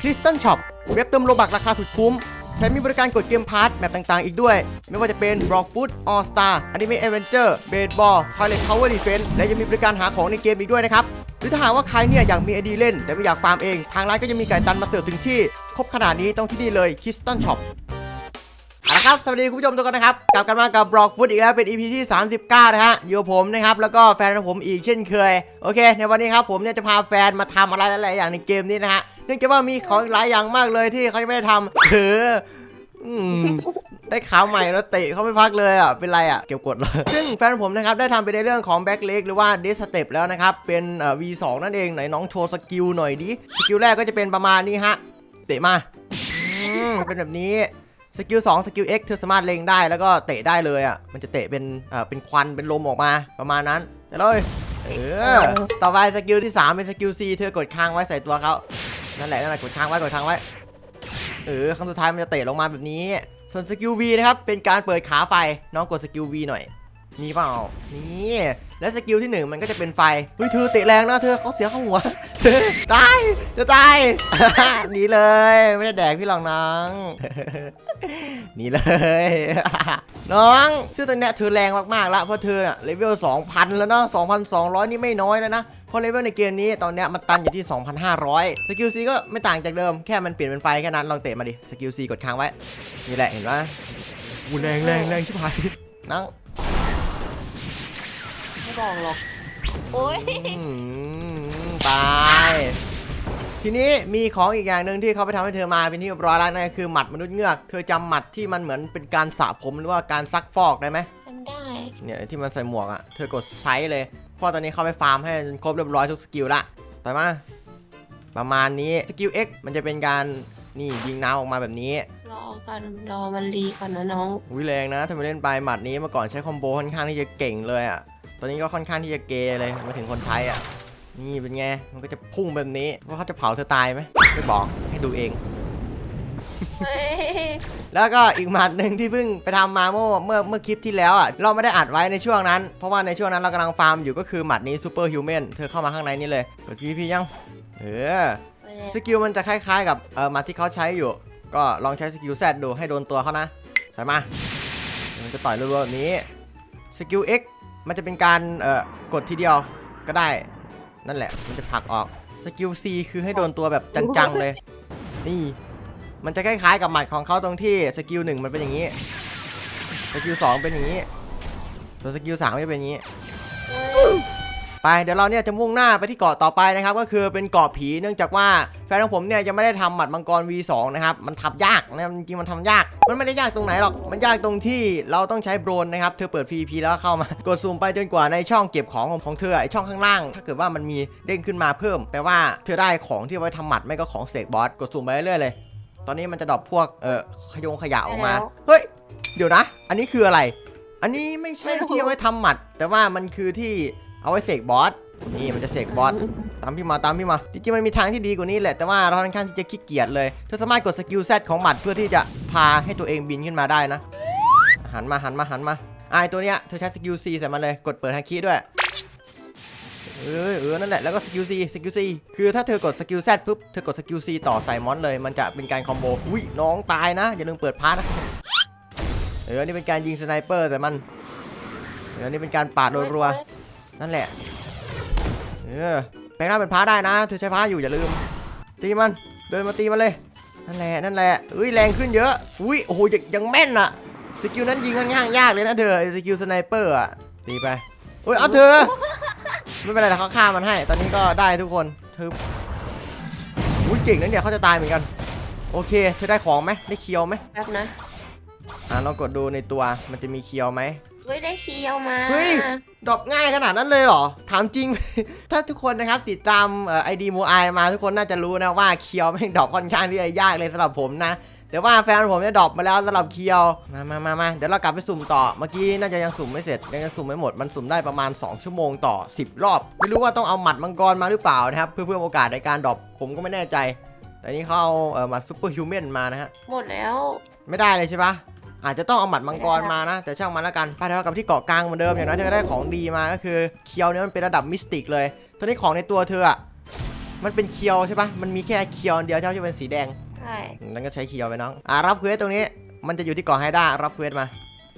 Crystal Shop เว็บเติมโลบักราคาสุดคุ้มแถมมีบริการกดเกมพาร์ทแมปต่างๆ อีกด้วย ไม่ว่าจะเป็น Block Food All Star Anime Adventure Baseball Toilet Tower Defense และยังมีบริการหาของในเกมอีกด้วยนะครับหรือถ้าหากว่าใครเนี่ยอยากมีไอดีเล่น แต่ไม่อยากฟาร์มเอง ทางร้านก็จะมีไก่ตันมาเสิร์ฟถึงที่ ครบขนาดนี้ต้องที่นี่เลย Crystal Shop เอาละครับ สวัสดีคุณผู้ชมทุกคนนะครับ กลับกันมากับบล็อกฟุตอีกแล้วเป็น EP ที่ 39 นะฮะอยู่กับผมนะครับ แล้วก็แฟนของผมอีกเช่นเคย โอเค ในวันนี้ครับผมเนี่ยจะพาแฟนมาทำอะไรหลายๆอย่างในเกมนี้นะฮะ นื่องจากว่ามีของหลายอย่างมากเลยที่เขายังไม่ได้ทำเอออืมได้ขาใหม่แล้วเตะเขาไม่พักเลยอะ เป็นไรอะ เก็บกดเลยซึ่งแฟนผมนะครับ ได้ทำไปในเรื่องของแบ็กเล็กหรือว่าเดสเต็ปแล้วนะครับ เป็นเอ่อ V2 นั่นเอง ไหนน้องโชว์สกิลหน่อยดิ สกิลแรกก็จะเป็นประมาณนี้ฮะ เตะมา อืม เป็นแบบนี้ สกิล2สกิล X เธอสามารถเล็งได้แล้วก็เตะได้เลยอะ มันจะเตะเป็นเอ่อเป็นควันเป็นลมออกมาประมาณนั้นเดี๋ยวเลย เออ ต่อไปสกิลที่ 3 เป็นสกิล C เธอกดค้างไว้ใส่ตัวเขา นั่นแหละนั่นแหละกดค้างไว้กดค้างไว้เออครั้งสุดท้ายมันจะเตะลงมาแบบนี้ ส่วนสกิล V นะครับเป็นการเปิดขาไฟน้องกดสกิล V หน่อยมีเปล่านี่ และสกิลที่1มันก็จะเป็นไฟเฮ้ยเธอเตะแรงนะเธอเขาเสียเข้าหัวตายจะตายหนีเลยไม่ได้แดกพี่หรอกน้องหนีเลย น้องชื่อตัวเนี้ยเธอแรงมากๆแล้วเพราะเธออะเลเวล2,000 แล้วเนาะ2,200 นี่ไม่น้อยแล้วนะเพราะเลเวลในเกมนี้ตอนเนี้ยมันตันอยู่ที่ 2,500 สกิลซีก็ไม่ต่างจากเดิม แค่มันเปลี่ยนเป็นไฟแค่นั้น ลองเตะมาดิ สกิลซีกดค้างไว้ นี่แหละเห็นปะอูแรงแรงแรงชิบหายน้อง ไม่บอกหรอก โอ้ยอืมตายทีนี้มีของอีกอย่างหนึ่งที่เขาไปทำให้เธอมาเป็นที่เรียบร้อยแล้วนั่นก็คือหมัดมนุษย์เงือกเธอจำหมัดที่มันเหมือนเป็นการสระผมหรือว่าการซักฟอกได้ไหมทำได้ เนี่ยที่มันใส่หมวกอะ่ะเธอกดใช้เลยเพราะตอนนี้เขาไปฟาร์มให้ครบเรียบร้อยทุกสกิลละต่อมา ประมาณนี้สกิล X มันจะเป็นการนี่ยิงน้ำออกมาแบบนี้ รอก่อนรอมันรีก่อนนะน้อง วิแรงนะถ้าไปเล่นไปหมัดนี้เมื่อก่อนใช้คอมโบค่อนข้างที่จะเก่งเลยอะ่ะ ตอนนี้ก็ค่อนข้างที่จะเกเลย มาถึงคนไทยอะ่ะ นี่เป็นไง มันก็จะพุ่งแบบนี้ ว่าเขาจะเผาเธอตายไหมไม่บอก ให้ดูเองเฮ้ยแล้วก็อีกหมัดหนึ่งที่เพิ่งไปทำมาเมื่อเมื่อเมื่อคลิปที่แล้วอะ เราไม่ได้อัดไว้ในช่วงนั้น เพราะว่าในช่วงนั้นเรากำลังฟาร์มอยู่ก็คือหมัดนี้ซูเปอร์ฮิวแมน เธอเข้ามาข้างในนี่เลยกดพีพียัง เออไปแล้วสกิลมันจะคล้ายๆ กับเออหมัดที่เขาใช้อยู่ ก็ลองใช้สกิลแซดดูให้โดนตัวเขานะ ใส่มา มันจะต่อยรัวๆแบบนี้ สกิล X มันจะเป็นการเอ่อกดทีเดียวก็ได้ นั่นแหละ มันจะผลักออกสกิล C คือให้โดนตัวแบบจังๆเลย นี่ มันจะคล้ายๆกับหมัดของเขาตรงที่สกิลหนึ่งมันเป็นอย่างนี้ สกิลสองเป็นอย่างนี้ส่วนสกิลสามไม่เป็นอย่างนี้ ไปเดี๋ยวเราเนี่ยจะมุ่งหน้าไปที่เกาะต่อไปนะครับก็คือเป็นเกาะผีเนื่องจากว่าแฟนของผมเนี่ยยังไม่ได้ทำหมัดมังกร V2 นะครับมันทำยากนะครับจริงๆมันทำยาก มันไม่ได้ยากตรงไหนหรอกมันยากตรงที่เราต้องใช้โบรนนะครับเธอเปิด PVP แล้วเข้ามากดซูมไปจนกว่าในช่องเก็บของของของเธอไอช่องข้างล่าง ถ้าเกิดว่ามันมีเด้งขึ้นมาเพิ่มแปลว่าเธอได้ของที่เอาไว้ทำหมัดไม่ก็ของเสกบอสกดซูมไปเรื่อยๆเลย ตอนนี้มันจะดรอปพวกเออขยงขยะออกมาเฮ้ยเดี๋ยวนะ อันนี้คืออะไร อันนี้ไม่ใช่ที่เอาไว้ทำหมัด แต่ว่ามันคือที่ เอาไว้เสกบอสนี่มันจะเสกบอสตามพี่มาตามพี่มาจริงๆมันมีทางที่ดีกว่านี้แหละแต่ว่าเราค่อนข้างที่จะขี้เกียจเลยเธอสามารถกดสกิลแซดของหมัดเพื่อที่จะพาให้ตัวเองบินขึ้นมาได้นะ หันมาหันมาหันมาไอตัวเนี้ยเธอใช้สกิล C ใส่มันเลยกดเปิดฮาคิด้วยเออเออนั่นแหละแล้วก็สกิล C สกิล C คือถ้าเธอกดสกิล Z ปุ๊บเธอกดสกิล C ต่อใส่มอนเลยมันจะเป็นการคอมโบอุ้ยน้องตายนะ อย่าลืมเปิดพาร์ทนะเออนี่เป็นการยิงสไนเปอร์แต่มันเออนี่เป็นการปาดรัวๆ นั่นแหละ เออแปลงร่างเป็นพระได้นะ เธอใช้พระอยู่อย่าลืม ตีมัน เดินมาตีมันเลย นั่นแหละ นั่นแหละเอ้ยแรงขึ้นเยอะ อุ้ย โอ้โหยังยังแม่นอะสกิลนั้นยิงค่อนข้างยากเลยนะเธอไอ้สกิลสไนเปอร์อะตีไปเอ้ย เอาเธอ ไม่เป็นไรเขาฆ่ามันให้ ตอนนี้ก็ได้ทุกคนเธออุ้ยเก่งนะเนี่ยเขาจะตายเหมือนกัน โอเค เธอได้ของไหมได้เคียวไหมแป๊บนะ อ่าลองกดดูในตัวมันจะมีเคียวไหมเฮ้ยได้เคียวมา เฮ้ยดรอปง่ายขนาดนั้นเลยเหรอ ถามจริง ถ้าทุกคนนะครับติดตามไอดีโมไอมาทุกคนน่าจะรู้นะว่าเคียวแม่งดรอปค่อนข้างที่จะยากเลยสำหรับผมนะแต่ว่าแฟนผมเนี่ยดรอปมาแล้วสำหรับเคียว มามามามาเดี๋ยวเรากลับไปสุ่มต่อ เมื่อกี้น่าจะยังสุ่มไม่เสร็จ ยังจะสุ่มไม่หมด มันสุ่มได้ประมาณ 2 ชั่วโมงต่อ 10 รอบ ไม่รู้ว่าต้องเอาหมัดมังกรมาหรือเปล่านะครับ เพื่อเพิ่มโอกาสในการดรอป ผมก็ไม่แน่ใจ แต่นี่เขาเอาเอ่อหมัดซูเปอร์ฮิวแมนมานะฮะ หมดแล้ว ไม่ได้เลยใช่ปะ อาจจะต้องเอาหมัดมังกรมานะ แต่ช่างมันแล้วกันไปเดี๋ยวเรากลับที่เกาะกลางเหมือนเดิมอย่างน้อยเธอก็ได้ของดีมาก็คือเคียวเนี่ยมันเป็นระดับมิสติกเลยตอนนี้ของในตัวเธออะมันเป็นเคียวใช่ปะมันมีแค่เคียวอันเดียวใช่ไหมที่เป็นสีแดงใช่นั่นก็ใช้เคียวไปน้องอ่ารับเควสตรงนี้มันจะอยู่ที่เกาะไฮด้ารับเควสมา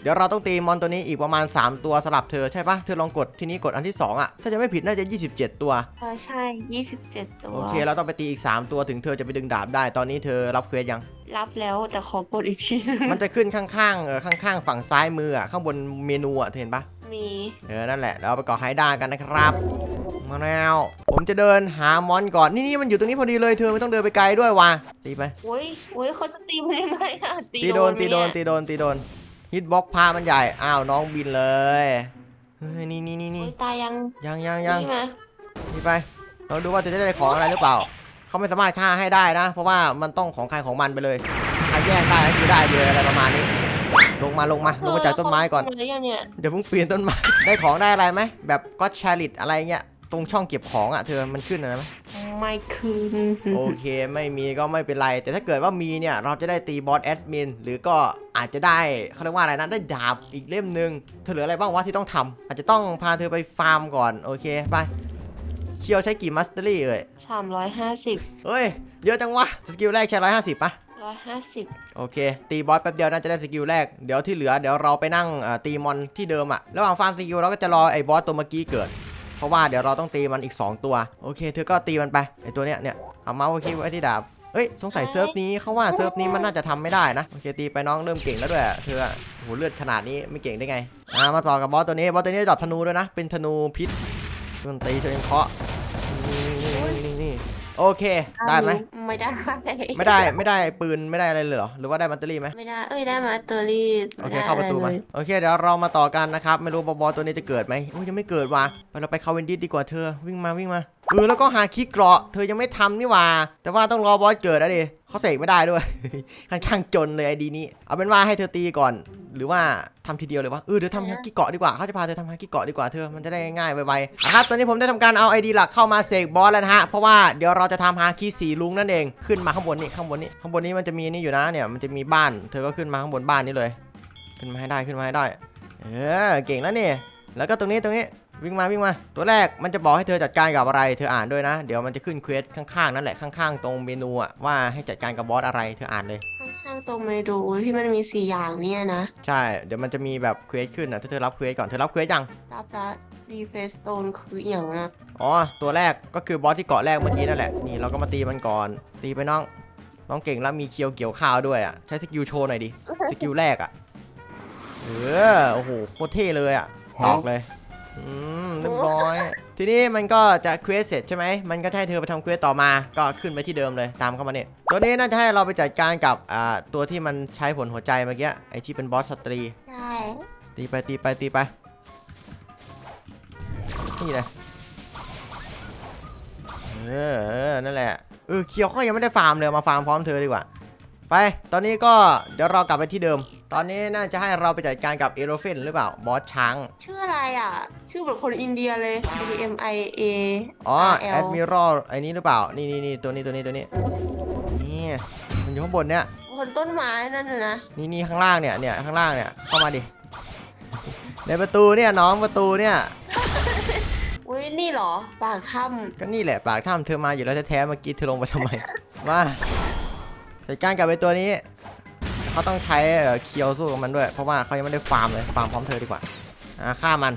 เดี๋ยวเราต้องตีมอนตัวนี้อีกประมาณ 3 ตัวสลับเธอใช่ปะเธอลองกดที่นี้กดอันที่ 2อะถ้าจะไม่ผิดน่าจะ 27 ตัว เออใช่ยี่สิบเจ็ดตัว โอเคเราต้องไปตีอีก 3 ตัวถึงเธอจะไปดึงดาบได้ตอนนี้เธอรับเควสยัง รับแล้วแต่ขอกดอีกทีนึงมันจะขึ้นข้างๆเออข้างๆ ฝั่งซ้ายมืออะข้างบนเมนูอะเธอเห็นปะมีเออนั่นแหละเราไปเกาะไฮด้ากันนะครับมาแล้วผมจะเดินหามอนก่อนนี่นี่มันอยู่ตรงนี้พอดีเลยเธอไม่ต้องเดินไปไกลด้วยว่ะตีไปโอ้ยโอ้ยเขาจะตีมันยังไงอะตีโดนไหมตีโดนเยตีโดนตีโดน ฮิตบ็อกพามันใหญ่ อ้าวน้องบินเลยเฮ้ยนี่นี่นี่นี่โอ้ยตายยังยังยังยังนี่มานี่ไปลองดูว่าเธอจะได้ของอะไรหรือเปล่า เขาไม่สามารถฆ่าให้ได้นะ เพราะว่ามันต้องของใครของมันไปเลยใครแยกได้ก็คือได้ไปเลยอะไรประมาณนี้ ลงมาลงมาลงมาจากต้นไม้ก่อนเมาแล้วเนี่ยเดี๋ยวเพิ่งปีนต้นไม้ได้ของได้อะไรไหมแบบก็ชาลิตอะไรเงี้ยตรงช่องเก็บของอะเธอมันขึ้นอะไรไหม ไม่คืนโอเคไม่มีก็ไม่เป็นไร แต่ถ้าเกิดว่ามีเนี่ยเราจะได้ตีบอสแอดมินหรือก็อาจจะได้เขาเรียกว่าอะไรนะได้ดาบอีกเล่มหนึ่งเธอเหลืออะไรบ้างวะที่ต้องทำอาจจะต้องพาเธอไปฟาร์มก่อนโอเคไปเคียวใช้กี่มัสเตอรี่เอ่ยสามร้อยห้าสิบเฮ้ยเยอะจังวะสกิลแรกใช้ร้อยห้าสิบปะร้อยห้าสิบโอเค ตีบอสแป๊บเดียวน่าจะได้สกิลแรกเดี๋ยวที่เหลือเดี๋ยวเราไปนั่งเอ่อตีมอนที่เดิมอะระหว่างฟาร์มสกิลเราก็จะรอไอ้บอสตัวเมื่อกี้เกิดเพ ราะว่าเดี๋ยวเราต้องตีมันอีก 2 ตัว โอเค เธอก็ตีมันไปไอตัวเนี้ยเนี่ยเอาเมาส์คลิกไว้ที่ดาบเอ้ยสงสัยเซิร์ฟนี้เขาว่าเซิร์ฟนี้มันน่าจะทำไม่ได้นะโอเคตีไปน้องเริ่มเก่งแล้วด้วยเธออะโหเลือดขนาดนี้ไม่เก่งได้ไงอ่ามาต่อกับบอสตัวนี้บอสตัวนี้ดอกธนูด้วยนะเป็นธนูพิษดนตรีเชิงเคาะนี่นี่นี่นี่ โอเค ได้ไหมไม่ได้ ไม่ได้ไม่ได้ปืนไม่ได้อะไรเลยเหรอ หรือว่าได้แบตเตอรี่ไหมไม่ได้ เอ้ยได้มาเตอรี่โอเคเข้าประตูมาโอเคเดี๋ยวเรามาต่อกันนะครับ ไม่รู้บอบอตัวนี้จะเกิดไหมโอ้ยยังไม่เกิดว่ะไปเราไปคาเวนดิสดีกว่าเธอวิ่งมาวิ่งมา เออแล้วก็หาคิกเกราะ เธอยังไม่ทำนี่ว่า แต่ว่าต้องรอบอสเกิดนะดิเขาเสกไม่ได้ด้วย ค่อนข้างจนเลยไอดีนี้ เอาเป็นว่าให้เธอตีก่อน หรือว่าทำทีเดียวเลยวะเออเดี๋ยวทำฮากิเกาะดีกว่าเขาจะพาเธอทำฮากิเกาะดีกว่าเธอมันจะได้ง่ายๆไวๆครับตอนนี้ผมได้ทำการเอาไอดีหลักเข้ามาเสกบอสแล้วนะฮะเพราะว่าเดี๋ยวเราจะทำฮาคิสีลุงนั่นเองขึ้นมาข้างบนนี่ข้างบนนี่ข้างบนนี้มันจะมีนี่อยู่นะเนี่ยมันจะมีบ้าน เธอก็ขึ้นมาข้างบนบ้านนี้เลย ขึ้นมาให้ได้ขึ้นมาให้ได้ เออเก่งแล้วนี่แล้วก็ตรงนี้ตรงนี้ วิ่งมาวิ่งมา ตัวแรกมันจะบอกให้เธอจัดการกับอะไร เธออ่านด้วยนะ เดี๋ยวมันจะขึ้นเควสข้างๆนั่นแหละข้างๆตรงเมนูอะว่าให้จัดการกับบอสอะไรเธออ่านเลย ข้างๆตรงเมนูที่มันมีสี่อย่างเนี่ยนะใช่เดี๋ยวมันจะมีแบบเควสขึ้นนะถ้าเธอรับเควสก่อนเธอรับเควสยังรับละรีเฟสโตนคืออย่างนะอ๋อตัวแรกก็คือบอสที่เกาะแรกเมื่อกี้นั่นแหละนี่เราก็มาตีมันก่อน ตีไปน้อง น้องเก่งแล้วมีเคียวเกี่ยวข้าวด้วยอะใช้สกิลโชว์หน่อยดิสกิลแรกอะเออโอ้โหโคตรเท่เลยอะตอกเลย อืมเรียบร้อย ทีนี้มันก็จะเควสเสร็จใช่ไหม มันก็จะให้เธอไปทำเควสต่อมา ก็ขึ้นไปที่เดิมเลยตามเข้ามาเนี่ยตัวนี้น่าจะให้เราไปจัดการกับอ่าตัวที่มันใช้ผลหัวใจเมื่อกี้ไอที่เป็นบอสสตรี ใช่ตีไปตีไปตีไป นี่เลยเออเออนั่นแหละเออเคียวเขายังไม่ได้ฟาร์มเลยมาฟาร์มพร้อมเธอดีกว่า ไป ตอนนี้ก็เดี๋ยวเรากลับไปที่เดิม ตอนนี้น่าจะให้เราไปจัดการกับเอโรเฟนหรือเปล่า บอสช้าง ชื่ออะไรอะ ชื่อเหมือนคนอินเดียเลย A M I A อ๋อ R แอ L ดมิรัลไอ้นี้หรือเปล่า นี่นี่นี่ตัวนี้ตัวนี้ตัวนี้ นี่มันอยู่ข้างบนเนี่ย คนต้นไม้นั่นน่ะนะ นี่นี่ข้างล่างเนี่ยเนี่ยข้างล่างเนี่ย เข้ามาดิ ในประตูเนี่ยน้องประตูเนี่ยอุ้ยนี่เหรอ ปากถ้ก็นี่แหละปากถ้ำเธอมาอยู่แล้วแท้ๆเมื่อกี้เธอลงไปทำไม มาจัดการกับไอ้ตัวนี้ เขาต้องใช้เอ่อเคียวสู้กับมันด้วย เพราะว่าเขายังไม่ได้ฟาร์มเลย ฟาร์มพร้อมเธอดีกว่าอ่าฆ่ามัน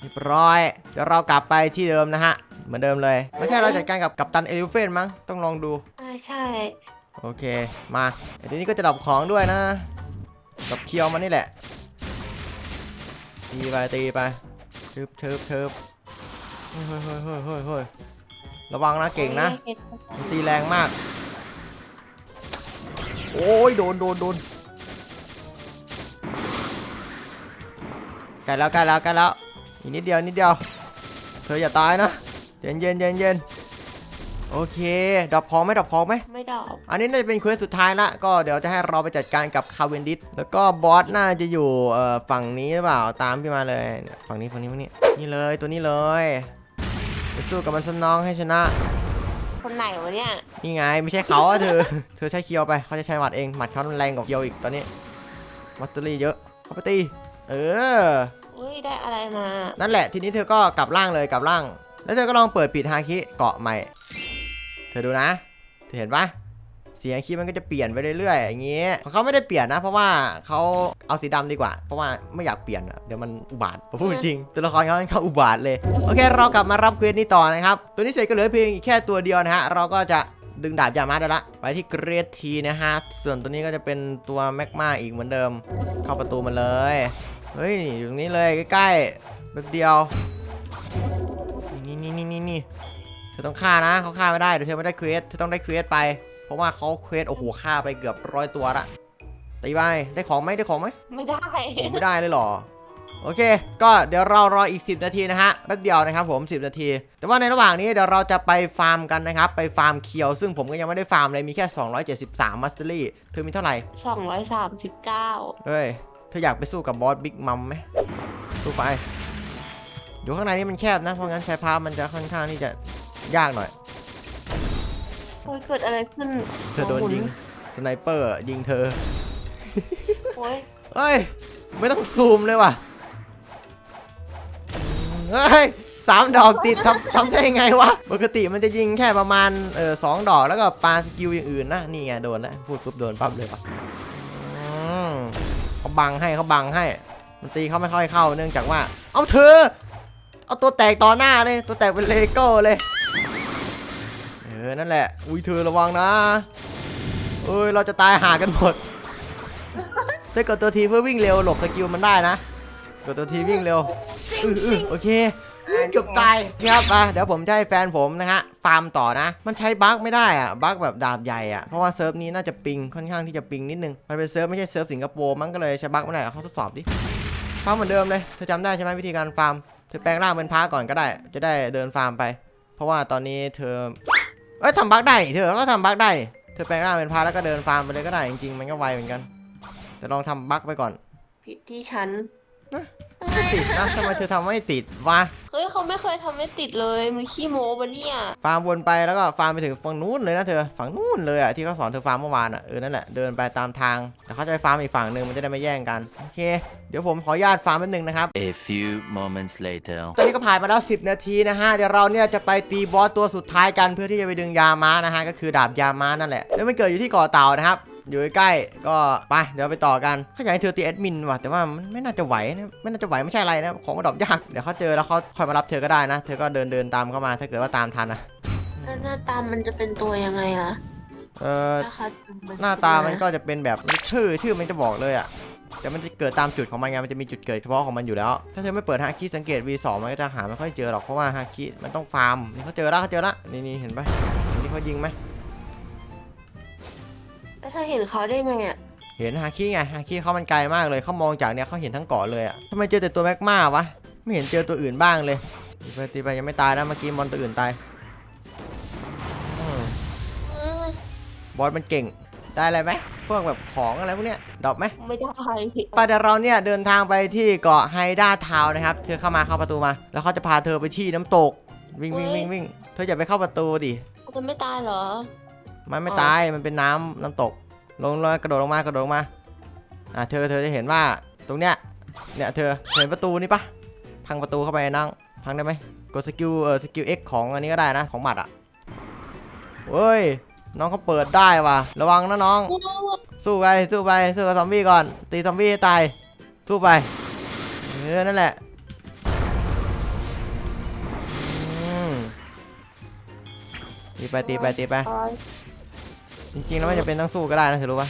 เรียบร้อย เดี๋ยวเรากลับไปที่เดิมนะฮะ เหมือนเดิมเลย ไม่ใช่เราจัดการกับกัปตันเอลิเฟนมั้ง ต้องลองดูำอ่าใช่ โอเค มาไอ้ทีนี้ก็จะดับของด้วยนะดับเคียวมันนี่แหละ ตีไปตีไปทึบทึบทึบเฮ้ยเฮ้ยเฮ้ยเฮ้ยเฮ้ยเฮ้ยระวังนะเก่งนะมันตีแรงมาก โอ้ยโดนโดนโดนใกล้แล้วใกล้แล้วใกล้แล้วอีกนิดเดียวนิดเดียว เธออย่าตายนะเย็นเย็นเย็นเย็นโอเคดับของไหมดับของไหมไม่ดอกอันนี้น่าจะเป็นเควสสุดท้ายละก็เดี๋ยวจะให้เราไปจัดการกับคาเวนดิสแล้วก็บอสน่าจะอยู่เอ่อฝั่งนี้หรือเปล่าตามพี่มาเลยเนี่ยฝั่งนี้ฝั่งนี้ฝั่งนี้นี่เลยตัวนี้เลยไปสู้กับมันสนองให้ชนะ คนไหนวะเนี่ย นี่ไงไม่ใช่เขาอะเธอ เธอใช้เคียวไปเขาจะใช้หมัดเองหมัดเขาแรงกว่าเคียวอีกตอนนี้มัตเตอรี่เยอะเขาไปตีเออ อุ้ยได้อะไรมา นั่นแหละทีนี้เธอก็กลับร่างเลยกลับร่าง แล้วเธอก็ลองเปิดปิดฮาคิเกาะใหม่ เธอดูนะ เธอเห็นปะเสียงคีย์มันก็จะเปลี่ยนไปเรื่อยๆอย่างเงี้ของเขาไม่ได้เปลี่ยนนะ เพราะว่าเขาเอาสีดำดีกว่า เพราะว่าไม่อยากเปลี่ยนอะเดี๋ยวมันอุบาทผมพูดจริงตัวละครเขาเขาอุบาทเลยโอเค เรากลับมารับเควสนี้ต่อนะครับตัวนี้เสร็จก็เหลือเพียงอีกแค่ตัวเดียวนะฮะเราก็จะดึงดาบยามาได้ละ ไปที่เกรดทีนะฮะ ส่วนตัวนี้ก็จะเป็นตัวแมกมาอีกเหมือนเดิม เข้าประตูมาเลย เฮ้ยนี่อยู่ตรงนี้เลยใกล้ๆแป๊บเดียว นี่นี่นี่นี่นี่เธอต้องฆ่านะเขาฆ่าไม่ได้เดี๋ยวเธอไม่ได้เควสเธอต้องได้เควสไป ราะว่าเขาเควสโอ้โหฆ่าไปเกือบร้อยตัวละตีไปได้ของไหมได้ของไหมไม่ได้ผมไม่ได้เลยเหรอโอเค ก็เดี๋ยวเรารออีก 10 นาทีนะฮะแป๊บเดียวนะครับผม 10 นาที แต่ว่าในระหว่างนี้เดี๋ยวเราจะไปฟาร์มกันนะครับ ไปฟาร์มเคียว ซึ่งผมก็ยังไม่ได้ฟาร์มเลย มีแค่ 273 มัสเตอรี่เธอมีเท่าไหร่สองร้อยสามสิบเก้าเฮ้ย เธออยากไปสู้กับบอสบิ๊กมัมไหม สู้ไป อยู่ข้างในนี่มันแคบนะ เพราะงั้นใช้พามันจะค่อนข้างที่จะยากหน่อย โอ้ยเกิดอะไรขึ้นเธอโดนยิงสไนเปอร์ยิงเธอโอ้ยเฮ้ย ไม่ต้องซูมเลยว่ะเฮ้ยสามดอกติดทำทำได้ยังไงวะ ปกติมันจะยิงแค่ประมาณเออสองดอกแล้วก็ปาสกิลอย่างอื่นนะ นี่ไงโดนแล้วพูดปุ๊บโดนปั๊บเลยปะอืมเขาบังให้เขาบังให้ มันตีเขาไม่ค่อยเข้าเนื่องจากว่า เอาเธอ เอาตัวแตกต่อหน้าเลย ตัวแตกเป็นเลโก้เลยเออนั่นแหละ อุ้ยเธอระวังนะ เอ้ยเราจะตายหากันหมดถ้ากดตัวทีเพื่อวิ่งเร็วหลบสกิลมันได้นะ กดตัวทีวิ่งเร็วอืออือโอเคอื้อเกือบตายครับอะเดี๋ยวผมจะให้แฟนผมนะฮะฟาร์มต่อนะ มันใช้บั๊กไม่ได้อะบั๊กแบบดาบใหญ่อะเพราะว่าเซิร์ฟนี้น่าจะปิงค่อนข้างที่จะปิงนิดนึงมันเป็นเซิร์ฟไม่ใช่เซิร์ฟสิงคโปร์มันก็เลยใช้บั๊กไม่ได้อะเขาทดสอบดิฟาร์มเหมือนเดิมเลยเธอจำได้ใช่ไหมวิธีการฟาร์มเธอแปลงร่างเป็นพระก่อนก็ได้ จะได้เดินฟาร์มไป เพราะว่าตอนนี้เธอ เอ้ยทำบั๊กได้นี่เธอก็ทำบั๊กได้นี่เธอแปลงร่างเป็นพระแล้วก็เดินฟาร์มไปเลยก็ได้จริงๆมันก็ไวเหมือนกัน แต่ลองทำบั๊กไปก่อน ผิดที่ฉัน ไม่ติดนะทำไมเธอทำไม่ติดวะเฮ้ยเขาไม่เคยทำให้ติดเลยมันขี้โม้ปะเนี่ยฟาร์มวนไปแล้วก็ฟาร์มไปถึงฝั่งนู้นเลยนะเธอฝั่งนู้นเลยอะที่เขาสอนเธอฟาร์มเมื่อวานอะเออนั่นแหละเดินไปตามทางแต่เขาจะไปฟาร์มอีกฝั่งหนึ่งมันจะได้ไม่แย่งกันโอเค เดี๋ยวผมขออนุญาตฟาร์มแป๊บนึงนะครับ A few moments later. ตอนนี้ก็ผ่านมาแล้ว 10 นาทีนะฮะ เดี๋ยวเราเนี่ยจะไปตีบอสตัวสุดท้ายกันเพื่อที่จะไปดึงยาม้านะฮะ ก็คือดาบยาม้านั่นแหละ แล้วมันเกิดอยู่ที่เกาะเต่านะครับ อยู่ใกล้ๆก็ไปเดี๋ยวไปต่อกันเขาอยากให้เธอตีแอดมินว่ะแต่ว่ามันไม่น่าจะไหวนะไม่น่าจะไหวไม่ใช่อะไรนะของกระดอบยากเดี๋ยวเขาเจอแล้วเขาคอยมารับเธอก็ได้นะ เธอก็เดินเดินตามเข้ามาถ้าเกิดว่าตามทันนะแล้วหน้าตามันจะเป็นตัวยังไงล่ะเออนะคะหน้าตามันก็จะเป็นแบบชื่อชื่อมันจะบอกเลยอะแต่มันจะเกิดตามจุดของมันไง มันจะมีจุดเกิดเฉพาะของมันอยู่แล้ว ถ้าเธอไม่เปิดฮาคิสังเกต V2 มันก็จะหาไม่ค่อยเจอหรอก เพราะว่าฮาคิมันต้องฟาร์ม นี่เขาเจอแล้วเขาเจอแล้ว นี่นี่เห็นปะนี่เขายิงไหมแล้ว เธอเห็นเขาได้ไงอะเห็นฮาคิไงฮาคิเขามันไกลมากเลยเขามองจากเนี้ยเขาเห็นทั้งเกาะเลยอะทำไมเจอแต่ตัวแมกมาวะไม่เห็นเจอตัวอื่นบ้างเลยตีไปตีไปยังไม่ตายนะเมื่อกี้มอนตัวอื่นตายอืมเออบอสมันเก่งได้อะไรไหมพวกแบบของอะไรพวกเนี้ยดรอปไหมไม่ได้ไปเดี๋ยวเราเนี่ยเดินทางไปที่เกาะไฮด้าทาวน์นะครับ เธอเข้ามาเข้าประตูมา แล้วเขาจะพาเธอไปที่น้ำตก วิ่งวิ่งวิ่งวิ่งเธออย่าไปเข้าประตูดิจะไม่ตายเหรอ มันไม่อ๋อตายมันเป็นน้ำน้ำตก ลงเลยกระโดดลงมากระโดดลงมาอะเธอเธอจะเห็นว่าตรงเนี้ยเนี่ยเธอเห็นประตูนี่ปะพังประตูเข้าไปนั่งพังได้ไหมกดสกิลเออสกิล X ของอันนี้ก็ได้นะของหมัดอะเฮ้ยน้องเขาเปิดได้ว่ะระวังนะน้อง สู้ไปสู้ไปสู้กับซอมบี้ก่อน ตีซอมบี้ให้ตายสู้ไปเออนั่นแหละอืมตีไปตีไปตีไป จริงๆแล้วมันจะเป็นต้องสู้ก็ได้นะเธอรู้ปะ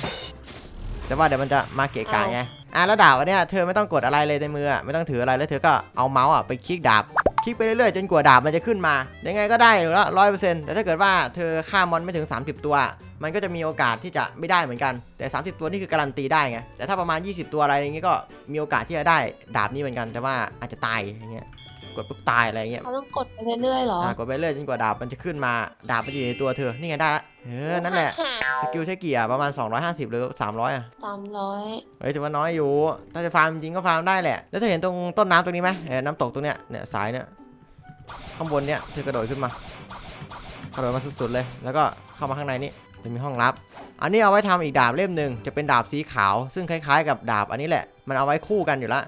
แต่ว่าเดี๋ยวมันจะมาเกะกะไงอะแล้วดาบอันเนี้ยเธอไม่ต้องกดอะไรเลยในมืออะไม่ต้องถืออะไรแล้วเธอก็เอาเมาส์อะไปคลิกดาบคลิกไปเรื่อยๆจนกว่าดาบมันจะขึ้นมา ยังไงก็ได้อยู่แล้วร้อยเปอร์เซ็นต์แต่ถ้าเกิดว่าเธอฆ่ามอนไม่ถึง 30 ตัว มันก็จะมีโอกาสที่จะไม่ได้เหมือนกัน แต่ 30 ตัวนี่คือการันตีได้ไง แต่ถ้าประมาณ 20 ตัวอะไรอย่างงี้ก็มีโอกาสที่จะได้ดาบนี้เหมือนกัน แต่ว่าอาจจะตายอย่างเงี้ย กดปุ๊บตายอะไรอย่างเงี้ยเขาต้องกดไปเรื่อยๆเหรออะกดไปเรื่อยจนกว่าดาบมันจะขึ้นมา ดาบมันจะอยู่ในตัวเธอ นี่ไงได้ละ เออ นั่นแหละ สกิลใช้เกียร์ประมาณ 250 หรือ 300 อะ สามร้อยเฮ้ยถือว่าน้อยอยู่ ถ้าจะฟาร์มจริงก็ฟาร์มได้แหละ แล้วเธอเห็นตรงต้นน้ำตรงนี้ไหมเออน้ำตกตรงเนี้ย เนี่ยสายเนี่ย ข้างบนเนี่ยเธอกระโดดขึ้นมา กระโดดมาสุดๆเลย แล้วก็เข้ามาข้างในนี้จะมีห้องลับ อันนี้เอาไว้ทำอีกดาบเล่มหนึ่งจะเป็นดาบสีขาว ซึ่งคล้ายๆ กับดาบอันนี้แหละ มันเอาไว้คู่กันอยู่ละ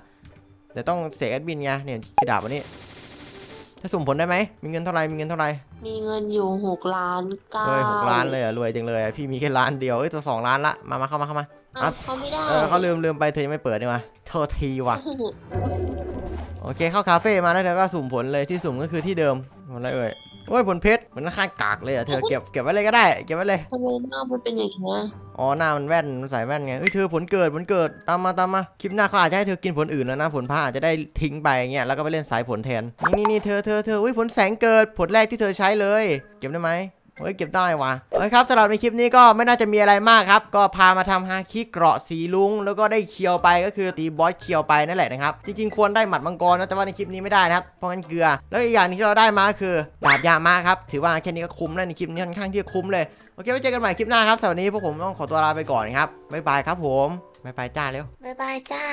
แต่ต้องเสกแอดมินไง เนี่ยคือดาบอันนี้เธ จะสุ่มผลได้ไหมมีเงินเท่าไหร่มีเงินเท่าไหร่มีเงินอยู่หกล้านเก้าเฮ้ยหกล้านเลยเหรอะรวยจังเลยอะพี่มีแค่ล้านเดียวเอ้ยตัวสองล้านละมามาเข้ามาเข้ามา อ้าวเขาไม่ได้เออเขาลืมลืมไปเธอยังไม่เปิดนี่มาโทษทีว่ะ โอเคเข้าคาเฟ่มาแล้วเธอก็สุ่มผลเลยที่สุ่มก็คือที่เดิมผลอะไรเอ่ย โอ้ยผลเพชรมันค่อนข้างกากเลยอะเธอเก็บเก็บไว้เลยก็ได้เก็บไว้เลยทำไมหน้ามันเป็นอย่างนี้ยอ๋อหน้ามันแว่นมันใส่แว่นไงเอ้ยเธอผลเกิดผลเกิดตามมาตามมาคลิปหน้าเขาอาจจะให้เธอกินผลอื่นแล้วนะผลพระอาจจะได้ทิ้งไปอย่างเงี้ยแล้วก็ไปเล่นสายผลแทนนี่นี่นี่เธอเธอเธออุ้ยผลแสงเกิดผลแรกที่เธอใช้เลย เก็บได้ไหม เฮ้ยเก็บได้ว่ะโอเคครับสำหรับในคลิปนี้ก็ไม่น่าจะมีอะไรมากครับ ก็พามาทำฮาคิเกราะสีลุง แล้วก็ได้เคียวไปก็คือตีบอสเคียวไปนั่นแหละนะครับ จริงๆควรได้หมัดมังกรนะแต่ว่าในคลิปนี้ไม่ได้นะครับเพราะงั้นเกลือ แล้วอีกอย่างหนึงที่เราได้มาก็คือดาบยามาครับถือว่าแค่นี้ก็คุ้มแล้วในคลิปนี้ค่อนข้างที่จะคุ้มเลยโอเคไว้เจอกันใหม่คลิปหน้าครับสำหรับนนี้พวกผมต้องขอตัวลาไปก่อนครับบ๊ายบายครับผมบ๊ายบายจ้าเร็วบ๊ายบายจ้า